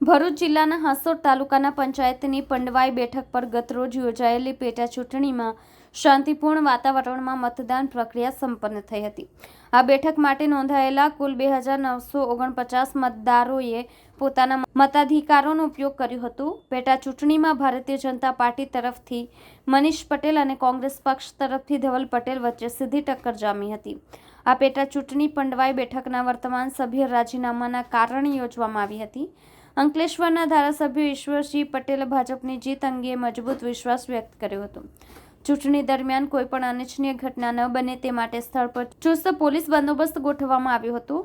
ભરૂચ જિલ્લાના હાંસોડ તાલુકાના પંચાયતની પંડવાઈ બેઠક પર ગતરોજ યોજાયેલી પેટા ચૂંટણીમાં શાંતિપૂર્ણ વાતાવરણમાં મતદાન પ્રક્રિયા સંપન્ન થઈ હતી. આ બેઠક માટે નોંધાયેલા કુલ બે હજાર નવસો ઓગણપચાસ મતદારોએ પોતાના મતાધિકારોનો ઉપયોગ કર્યો હતો. પેટા ચૂંટણીમાં ભારતીય જનતા પાર્ટી તરફથી મનીષ પટેલ અને કોંગ્રેસ પક્ષ તરફથી ધવલ પટેલ વચ્ચે સીધી ટક્કર જામી હતી. આ પેટા ચૂંટણી પંડવાઈ બેઠકના વર્તમાન સભ્ય રાજીનામાના કારણે યોજવામાં આવી હતી. અંકલેશ્વરના ધારાસભ્ય ઈશ્વરસિંહ પટેલે ભાજપની જીત અંગે મજબૂત વિશ્વાસ વ્યક્ત કર્યો હતો. ચૂંટણી દરમિયાન કોઈપણ અનિચ્છનીય ઘટના ન બને તે માટે સ્થળ પર ચુસ્ત પોલીસ બંદોબસ્ત ગોઠવવામાં આવ્યો હતો.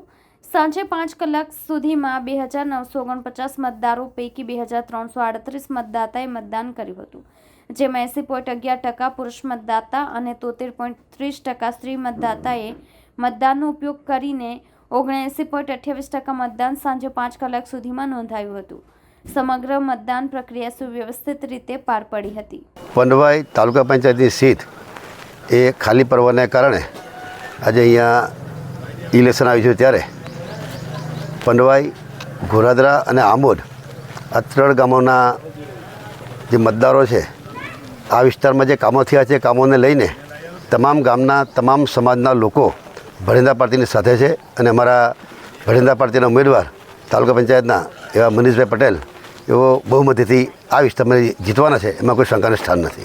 સાંજે પાંચ કલાક સુધીમાં બે હજાર નવસો ઓગણપચાસ મતદારો પૈકી બે હજાર ત્રણસો આડત્રીસ મતદાતાએ મતદાન કર્યું હતું. જેમાં એંસી પોઈન્ટ અગિયાર ટકા પુરુષ મતદાતા અને તોતેર પોઈન્ટ ત્રીસ ટકા સ્ત્રી મતદાતાએ મતદાનનો ઉપયોગ કરીને ઓગણએંસી પોઈન્ટ અઠ્યાવીસ ટકા મતદાન સાંજે પાંચ કલાક સુધીમાં નોંધાયું હતું. સમગ્ર મતદાન પ્રક્રિયા સુવ્યવસ્થિત રીતે પાર પડી હતી. પંડવાઈ તાલુકા પંચાયતની સીટ એ ખાલી પડવાને કારણે આજે અહીંયા ઇલેક્શન આવ્યું છે ત્યારે પંડવાઈ, ઘોરાદરા અને આંબોડ આ ત્રણ ગામોના જે મતદારો છે, આ વિસ્તારમાં જે કામો થયા છે, કામોને લઈને તમામ ગામના, તમામ સમાજના લોકો ભરેન્દ્ર પાર્ટીની સાથે છે અને અમારા ભરેન્દ્ર પાર્ટીના ઉમેદવાર તાલુકા પંચાયતના એવા મનીષભાઈ પટેલ એવો બહુમતીથી આ વિસ્તારમાં જીતવાના છે, એમાં કોઈ શંકાનું સ્થાન નથી.